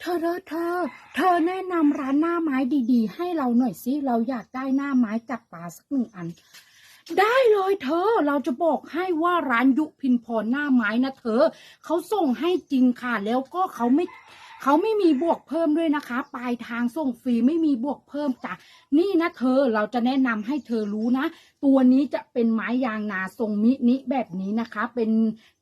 เธอเธอเธอ เธอแนะนำร้านหน้าไม้ดีๆ ให้เราหน่อยสิเราอยากได้หน้าไม้จับปลาสักหนึ่งอัน ได้เลยเธอเราจะบอกให้ว่าร้านยุพินพรหน้าไม้นะเธอเขาส่งให้จริงค่ะแล้วก็เขาไม่ เขาไม่มีบวกเพิ่มด้วยนะคะ ปลายทางส่งฟรีไม่มีบวกเพิ่มจ้ะนี่นะเธอเราจะแนะนำให้เธอรู้นะ ตัวนี้จะเป็นไม้ยางนาทรงมินิแบบนี้นะคะ เป็น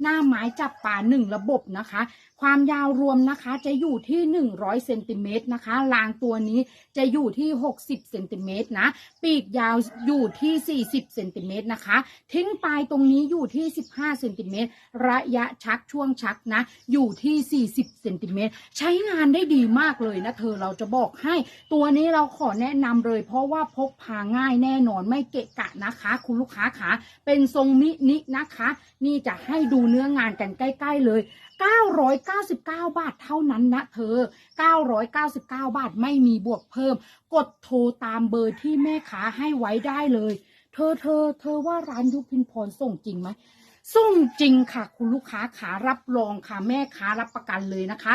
หน้าไม้จับปลาหนึ่งระบบนะคะ ความยาวรวมนะคะจะอยู่ที่ 100เซนติเมตรนะคะรางตัวนี้จะอยู่ที่ 60เซนติเมตรนะ ปีกยาวอยู่ที่ 40เซนติเมตรนะคะ ทิ้งปลายตรงนี้อยู่ที่ 15เซนติเมตรระยะชักช่วงชักนะ อยู่ที่ 40เซนติเมตรใช้ช้งานได้ดีมากเลยนะเธอเราจะบอกให้ ตัวนี้เราขอแนะนำเลย เพราะว่าพกพาง่ายแน่นอนไม่เกะกะนะคะ คุณลูกค้าขาเป็นทรงมินินะคะ นี่จะให้ดูเนื้องานกันใกล้ ๆเลย 999 บาทเท่านั้นนะเธอ 999 บาทไม่มีบวกเพิ่ม กดโทรตามเบอร์ที่แม่ค้าให้ไว้ได้เลย เธอเธอ เธอว่าร้านยุพินพรส่งจริงไหม ส่งจริงค่ะ คุณลูกค้าขารับรองค่ะแม่ค้ารับประกันเลยนะคะ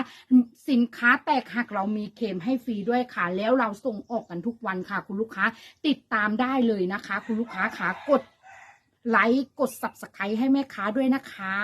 สินค้าแตกหักเรามีเคมให้ฟรีด้วยค่ะ แล้วเราส่งออกกันทุกวันค่ะ คุณลูกค้าติดตามได้เลยนะคะ คุณลูกค้าขากดไลค์กด subscribe ให้แม่ค้าด้วยนะคะ